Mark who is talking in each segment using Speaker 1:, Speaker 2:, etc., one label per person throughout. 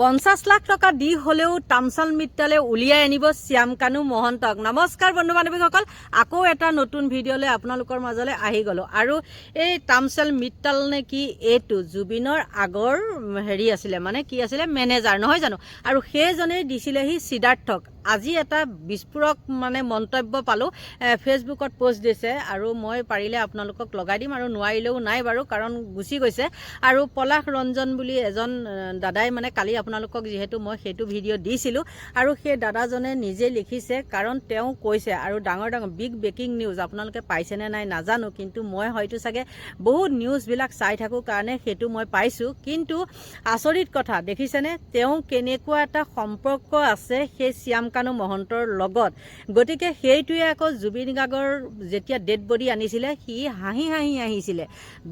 Speaker 1: পঞ্চাছ লাখ টকা দি হলেও তামচাল মিত্তালে উলিয়াই আনিব শ্যামকানু মহন্তক। নমস্কাৰ বন্ধু বান্ধৱীসকল, আকৌ এটা নতুন ভিডিঅ'লৈ আপোনালোকৰ মাজলৈ আহি গ'লোঁ। আৰু এই তামচাল মিত্তাল নে কি এইটো জুবিনৰ আগৰ হেৰি আছিলে মানে কি আছিলে, মেনেজাৰ, নহয় জানো? আৰু সেইজনেই দিছিলেহি সিদ্ধাৰ্থক। আজি এটা বিস্ফোৰক মানে মন্তব্য পালোঁ ফেচবুকত পষ্ট দিছে আৰু মই পাৰিলে আপোনালোকক লগাই দিম আৰু নোৱাৰিলেও নাই বাৰু, কাৰণ গুচি গৈছে। আৰু পলাশ ৰঞ্জন বুলি এজন দাদাই মানে কালি আপোনালোকক যিহেতু মই সেইটো ভিডিঅ' দিছিলোঁ আৰু সেই দাদাজনে নিজে লিখিছে কাৰণ তেওঁ কৈছে আৰু ডাঙৰ ডাঙৰ বিগ ব্ৰেকিং নিউজ আপোনালোকে পাইছেনে নাই নাজানো, কিন্তু মই হয়তো চাগে বহুত নিউজবিলাক চাই থাকোঁ কাৰণে সেইটো মই পাইছোঁ। কিন্তু আচৰিত কথা, দেখিছেনে? তেওঁ কেনেকুৱা এটা সম্পৰ্ক আছে সেই শ্যামকানু মহন্তৰ লগত। গতিকে সেইটোৱে আকৌ জুবিন গাৰ্গৰ যেতিয়া ডেড বডি আনিছিলে সি হাঁহি হাঁহি আহিছিলে।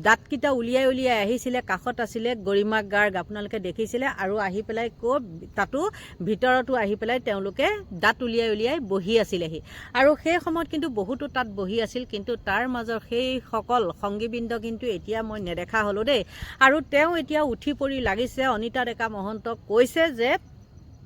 Speaker 1: দাঁতকেইটা উলিয়াই উলিয়াই আহিছিলে কাষত আছিলে গৰিমা গাৰ্গ আপোনালোকে দেখিছিলে আৰু আহি পেলাই ক' তাতো ভিতৰতো আহি পেলাই তেওঁলোকে দাঁত উলিয়াই উলিয়াই বহি আছিলেহি আৰু সেই সময়ত কিন্তু বহুতো তাত বহি আছিল কিন্তু তাৰ মাজৰ সেইসকল সংগীবৃন্দ কিন্তু এতিয়া মই নেদেখা হ'লোঁ দেই। আৰু তেওঁ এতিয়া উঠি পৰি লাগিছে অনিতা ডেকা মহন্তক কৈছে যে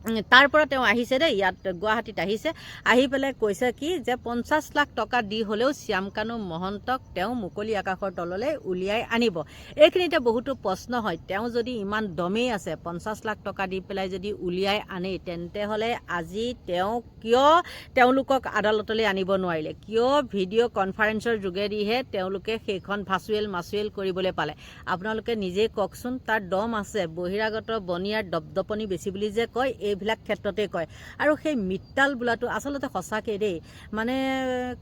Speaker 1: উম, তাৰ পৰা তেওঁ আহিছে দেই ইয়াত গুৱাহাটীত আহিছে। আহি পেলাই কৈছে কি যে পঞ্চাছ লাখ টকা দি হ'লেও শ্যামকানু মহন্তক তেওঁ মুকলি আকাশৰ তললৈ উলিয়াই আনিব। এইখিনিতে বহুতো প্ৰশ্ন হয়। তেওঁ যদি ইমান দমেই আছে পঞ্চাছ লাখ টকা দি পেলাই যদি উলিয়াই আনে তেন্তে হ'লে আজি তেওঁ কিয় তেওঁলোকক আদালতলৈ আনিব নোৱাৰিলে? কিয় ভিডিঅ' কনফাৰেন্সৰ যোগেদিহে তেওঁলোকে সেইখন ভাচুৱেল মাচুৱেল কৰিবলৈ পালে? আপোনালোকে নিজেই কওকচোন তাৰ দম আছে। বহিৰাগত বনিয়াৰ দপদপনি বেছি বুলি যে কয় এইবিলাক ক্ষেত্ৰতে কয়। আৰু সেই মিত্তাল বোলাটো আচলতে সঁচাকৈ দেই। মানে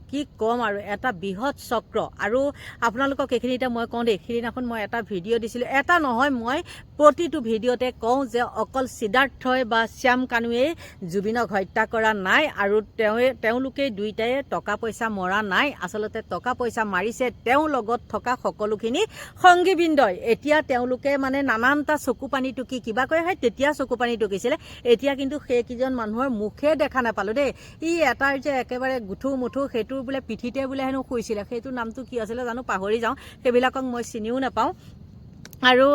Speaker 1: কি ক'ম আৰু, এটা বৃহৎ চক্ৰ। আৰু আপোনালোকক এইখিনিতে মই কওঁ দেই সেইদিনাখন মই এটা ভিডিঅ' দিছিলোঁ। এটা নহয়, মই প্ৰতিটো ভিডিঅ'তে কওঁ যে অকল সিদ্ধাৰ্থই বা শ্যাম কানুৱে জুবিনক হত্যা কৰা নাই আৰু তেওঁৱে তেওঁলোকে দুয়োটাই টকা পইচা মৰা নাই। আচলতে টকা পইচা মাৰিছে তেওঁ লগত থকা সকলোখিনি সংগীবৃন্দই। এতিয়া তেওঁলোকে মানে নানানটা চকু পানী টুকি কিবা কয় হয় তেতিয়া চকু পানী টুকিছিলে। এতিয়া কিন্তু সেইকেইজন মানুহৰ মুখে দেখা নাপালোঁ দেই। ই এটাৰ যে একেবাৰে গুঠু মুঠু সেইটোৰ বোলে পিঠিতে বোলে হেনো শুইছিলে। সেইটো নামটো কি আছিলে জানো? পাহৰি যাওঁ। সেইবিলাকক মই চিনিও নাপাওঁ। আৰু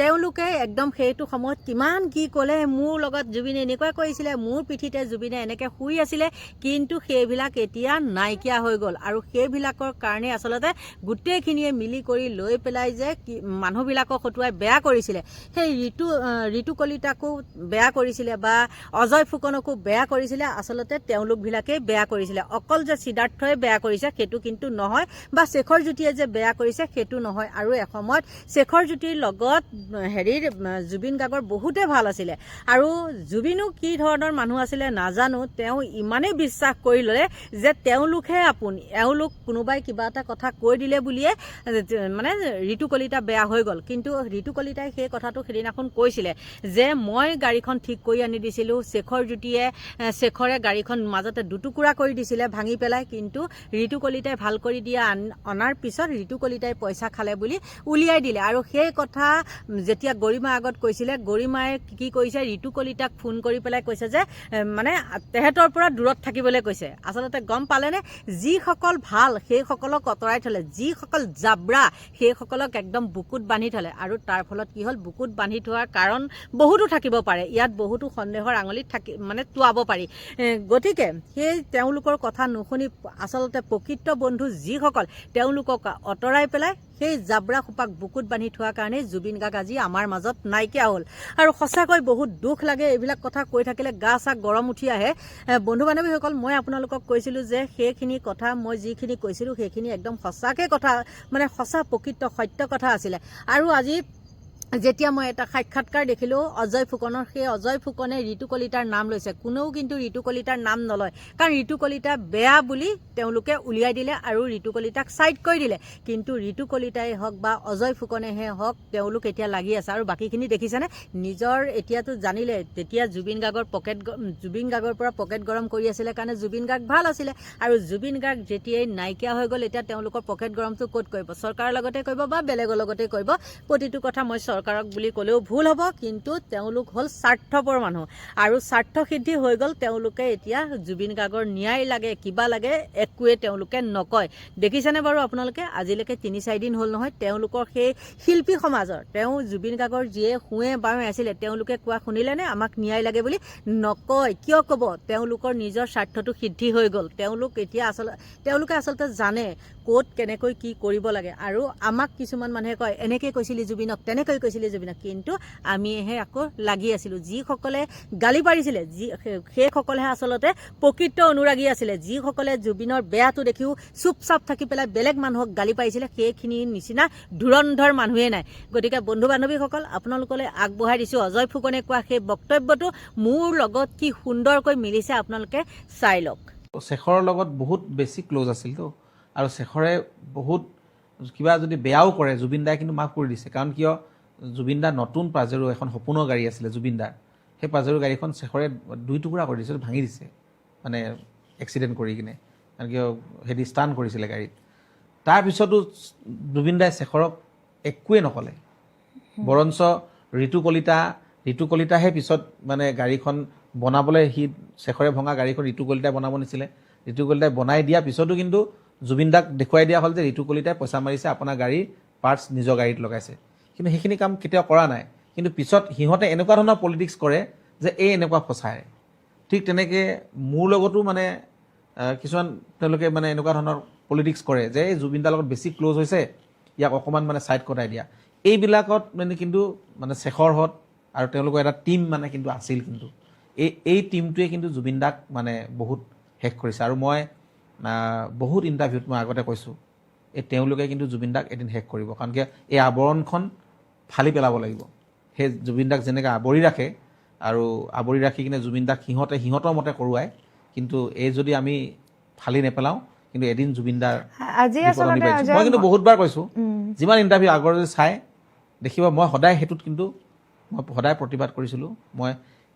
Speaker 1: তেওঁলোকে একদম সেইটো সময়ত কিমান কি ক'লে, মোৰ লগত জুবিনে এনেকুৱা কৰিছিলে, মোৰ পিঠিতে জুবিনে এনেকৈ শুই আছিলে, কিন্তু সেইবিলাক এতিয়া নাইকিয়া হৈ গ'ল। আৰু সেইবিলাকৰ কাৰণে আচলতে গোটেইখিনিয়ে মিলি কৰি লৈ পেলাই যে কি, মানুহবিলাকক হতুৱাই বেয়া কৰিছিলে। সেই ঋতু ঋতু কলিতাকো বেয়া কৰিছিলে বা অজয় ফুকনকো বেয়া কৰিছিলে, আচলতে তেওঁলোকবিলাকেই বেয়া কৰিছিলে। অকল যে সিদ্ধাৰ্থই বেয়া কৰিছে, সেইটো কিন্তু নহয়, বা শেখৰ জ্যোতিয়ে যে বেয়া কৰিছে, সেইটো নহয়। আৰু এসময়ত শেখৰ জ্যোতিৰ লগত হেৰিৰ জুবিন গাৰ্গৰ বহুতে ভালো আছিলে। আৰু জুবিনো কি ধৰণৰ মানুহ আছিলে নাজানো, তেওঁ ইমানেই বিশ্বাস কৰি ল'লে যে তেওঁলোকহে আপোন, এওঁলোক কোনোবাই কিবা এটা কথা কৈ দিলে বুলিয়ে মানে ঋতু কলিতা বেয়া হৈ গ'ল। কিন্তু ঋতু কলিতাই সেই কথাটো সেইদিনাখন কৈছিলে যে, মই গাড়ীখন ঠিক কৰি আনি দিছিলোঁ, শেখৰ জ্যোতিয়ে শেখৰে গাড়ীখন মাজতে দুটুকুৰা কৰি দিছিলে, ভাঙি পেলাই। কিন্তু ঋতু কলিতাই ভালো কৰি দিয়া অনাৰ পিছত ঋতু কলিতাই পইচা খালে বুলি উলিয়াই দিলে। আৰু সেই কথা যেতিয়া গৰিমা আগত কৈছিলে গৰিমাই কি কৰিছে ঋতু কলিতাক ফোন কৰি পেলাই কৈছে যে মানে তেহেঁতৰ পৰা দূৰত থাকিবলৈ কৈছে। আচলতে গম পালেনে? যিসকল ভাল সেইসকলক আঁতৰাই থলে। যিসকল জাব্ৰা সেইসকলক একদম বুকুত বান্ধি থলে। আৰু তাৰ ফলত কি হ'ল? বুকুত বান্ধি থোৱাৰ কাৰণ বহুতো থাকিব পাৰে। ইয়াত বহুতো সন্দেহৰ আঙুলিত থাকি মানে টোৱাব পাৰি। গতিকে সেই তেওঁলোকৰ কথা নুশুনি আচলতে প্ৰকৃত বন্ধু যিসকল তেওঁলোকক আঁতৰাই পেলাই সেই জাব্ৰা সোপাক বুকুত বান্ধি থোৱাৰ কাৰণে জুবিন গাৰ্গ আজি আমাৰ মাজত নাইকিয়া হ'ল। আৰু সঁচাকৈ বহুত দুখ লাগে এইবিলাক কথা কৈ থাকিলে গা চা গৰম উঠি আহে। বন্ধু বান্ধৱীসকল মই আপোনালোকক কৈছিলোঁ যে সেইখিনি কথা মই যিখিনি কৈছিলোঁ সেইখিনি একদম সঁচাকৈ কথা মানে সঁচা প্ৰকৃত সত্য কথা আছিলে। আৰু আজি যেতিয়া মই এটা সাক্ষাৎকাৰ দেখিলোঁ অজয় ফুকনৰ সেই অজয় ফুকনে ঋতু কলিতাৰ নাম লৈছে। কোনেও কিন্তু ঋতু কলিতাৰ নাম নলয়। কাৰণ ঋতু কলিতা বেয়া বুলি তেওঁলোকে উলিয়াই দিলে আৰু ঋতু কলিতাক ছাইড কৰি দিলে। কিন্তু ঋতু কলিতাই হওক বা অজয় ফুকনেহে হওক তেওঁলোক এতিয়া লাগি আছে। আৰু বাকীখিনি দেখিছেনে? নিজৰ এতিয়াতো জানিলে। তেতিয়া জুবিন গাৰ্গৰ পকেট জুবিন গাৰ্গৰ পৰা পকেট গৰম কৰি আছিলে কাৰণে জুবিন গাৰ্গ ভাল আছিলে। আৰু জুবিন গাৰ্গ যেতিয়াই নাইকিয়া হৈ গ'ল এতিয়া তেওঁলোকৰ পকেট গৰমটো ক'ত কৰিব? চৰকাৰৰ লগতে কৰিব বা বেলেগৰ লগতে কৰিব? প্ৰতিটো কথা মই চৰ চৰকাৰক বুলি ক'লেও ভুল হ'ব, কিন্তু তেওঁলোক হ'ল স্বাৰ্থপৰ মানুহ। আৰু স্বাৰ্থ সিদ্ধি হৈ গ'ল, তেওঁলোকে এতিয়া জুবিন গাৰ্গৰ ন্যায় লাগে, কিবা লাগে, একোৱে তেওঁলোকে নকয়। দেখিছেনে বাৰু আপোনালোকে? আজিলৈকে তিনি, চাৰিদিন হ'ল নহয়, তেওঁলোকৰ সেই শিল্পী সমাজৰ, তেওঁ জুবিন গাৰ্গৰ যিয়ে শুৱে বাৱে আছিলে, তেওঁলোকে কোৱা শুনিলেনে আমাক ন্যায় লাগে বুলি নকয়। কিয় ক'ব? তেওঁলোকৰ নিজৰ স্বাৰ্থটো সিদ্ধি হৈ গ'ল। তেওঁলোক এতিয়া আচলতে তেওঁলোকে আচলতে জানে। ক'ত কেনেকৈ কি কৰিব লাগে। আৰু আমাক কিছুমান মানুহে কয়, এনেকৈ কৈছিলি জুবিনক, তেনেকৈ কৈছিলি জুবিনক। কিন্তু আমিহে আকৌ লাগি আছিলোঁ। যিসকলে গালি পাৰিছিলে, যি সেইসকলেহে আচলতে প্ৰকৃত অনুৰাগী আছিলে। যিসকলে জুবিনৰ বেয়াটো দেখিও চুপচাপ থাকি পেলাই বেলেগ মানুহক গালি পাৰিছিলে সেইখিনিৰ নিচিনা ধুৰন্ধৰ মানুহেই নাই। গতিকে বন্ধু বান্ধৱীসকল আপোনালোকলৈ আগবঢ়াই দিছোঁ। অজয় ফুকনে কোৱা সেই বক্তব্যটো মোৰ লগত কি সুন্দৰকৈ মিলিছে আপোনালোকে চাই লওক।
Speaker 2: শেখৰৰ লগত বহুত বেছি ক্ল'জ আছিলতো আৰু শেখৰে বহুত কিবা যদি বেয়াও কৰে জুবিন দাই কিন্তু মাফ কৰি দিছে। কাৰণ কিয়? জুবিন দাৰ নতুন পাজেৰো এখন সপোনৰ গাড়ী আছিলে জুবিন দাৰ। সেই পাজেৰো গাড়ীখন শেখৰে দুই টুকুৰা কৰি দিছে ভাঙি দিছে। মানে এক্সিডেণ্ট কৰি কিনে। কাৰণ কিয়? হেৰি ষ্টান কৰিছিলে গাড়ীত। তাৰপিছতো জুবিন দাই শেখৰক একোৱে নক'লে। বৰঞ্চ ঋতু কলিতা ঋতু কলিতাহে পিছত মানে গাড়ীখন বনাবলৈ সি শেখৰে ভঙা গাড়ীখন ঋতু কলিতাই বনাব নিছিলে। ঋতু কলিতাই বনাই দিয়া পিছতো কিন্তু জুবিন দাক দেখুৱাই দিয়া হ'ল যে ঋতু কলিতাই পইচা মাৰিছে, আপোনাৰ গাড়ীৰ পাৰ্টছ নিজৰ গাড়ীত লগাইছে। কিন্তু সেইখিনি কাম কেতিয়াও কৰা নাই। কিন্তু পিছত সিহঁতে এনেকুৱা ধৰণৰ পলিটিক্স কৰে যে এই এনেকুৱা ফচায়। ঠিক তেনেকৈ মোৰ লগতো মানে কিছুমান তেওঁলোকে মানে এনেকুৱা ধৰণৰ পলিটিক্স কৰে যে এই জুবিন দাৰ লগত বেছি ক্ল'জ হৈছে, ইয়াক অকণমান মানে ছাইড কটাই দিয়া। এইবিলাকত মানে কিন্তু মানে শেখৰহঁত আৰু তেওঁলোকৰ এটা টীম মানে কিন্তু আছিল কিন্তু। এই এই টীমটোৱে কিন্তু জুবিন দাক মানে বহুত শেষ কৰিছে। আৰু মই বহুত ইণ্টাৰভিউত মই আগতে কৈছোঁ এই তেওঁলোকে কিন্তু জুবিন দাক এদিন শেষ কৰিব। কাৰণ কি এই আৱৰণখন ফালি পেলাব লাগিব। সেই জুবিন দাক যেনেকৈ আৱৰি ৰাখে আৰু আৱৰি ৰাখি কিনে জুবিন দাক সিহঁতে সিহঁতৰ মতে কৰোৱায় কিন্তু এই যদি আমি ফালি নেপেলাওঁ কিন্তু এদিন জুবিন দাৰ মই কিন্তু বহুতবাৰ কৈছোঁ যিমান ইণ্টাৰভিউ আগৰ যদি চাই দেখিব মই সদায় সেইটোত কিন্তু মই সদায় প্ৰতিবাদ কৰিছিলোঁ। মই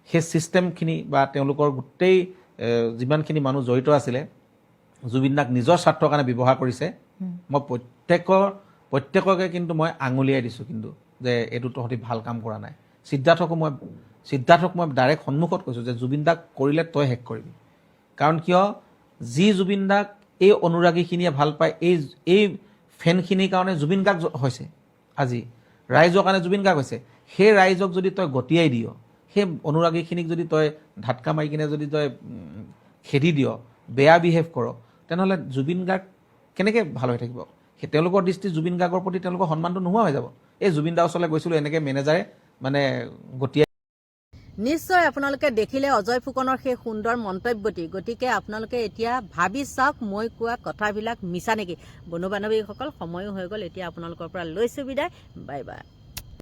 Speaker 2: সেই ছিষ্টেমখিনি বা তেওঁলোকৰ গোটেই যিমানখিনি মানুহ জড়িত আছিলে জুবিন দাক নিজৰ স্বাৰ্থৰ কাৰণে ব্যৱহাৰ কৰিছে, মই প্ৰত্যেকৰ, প্ৰত্যেককে কিন্তু মই আঙুলিয়াই দিছোঁ কিন্তু যে এইটো তহঁতি ভালো কাম কৰা নাই। সিদ্ধাৰ্থকো মই, সিদ্ধাৰ্থক মই ডাইৰেক্ট সন্মুখত কৈছোঁ যে জুবিন দাক কৰিলে তই শেষ কৰিবি। কাৰণ কিয়? যি জুবিন দাক এই অনুৰাগীখিনিয়ে ভালো পায়, এই এই ফেনখিনিৰ কাৰণে জুবিন গাৰ্গ হৈছে। আজি ৰাইজৰ কাৰণে জুবিন গাৰ্গ হৈছে। সেই ৰাইজক যদি তই গতিয়াই দিয়, সেই অনুৰাগীখিনিক যদি তই ধাটকা মাৰি কিনে যদি তই খেদি দিয়, বেয়া বিহেভ কৰ তেনেহ'লে জুবিন গাৰ্গ কেনেকৈ ভাল হৈ থাকিব? সেই তেওঁলোকৰ দৃষ্টিত জুবিন গাৰ্গৰ প্ৰতি তেওঁলোকৰ সন্মানটো নোহোৱা হৈ যাব। এই জুবিন দাৰ ওচৰলৈ গৈছিলোঁ এনেকৈ মেনেজাৰে মানে গতিয়াই
Speaker 1: নিশ্চয় আপোনালোকে দেখিলে অজয় ফুকনৰ সেই সুন্দৰ মন্তব্যটি। গতিকে আপোনালোকে এতিয়া ভাবি চাওক মই কোৱা কথাবিলাক মিছা নেকি? বন্ধু বান্ধৱীসকল সময়ো হৈ গ'ল এতিয়া আপোনালোকৰ পৰা লৈছোঁ বিদায়। Bye bye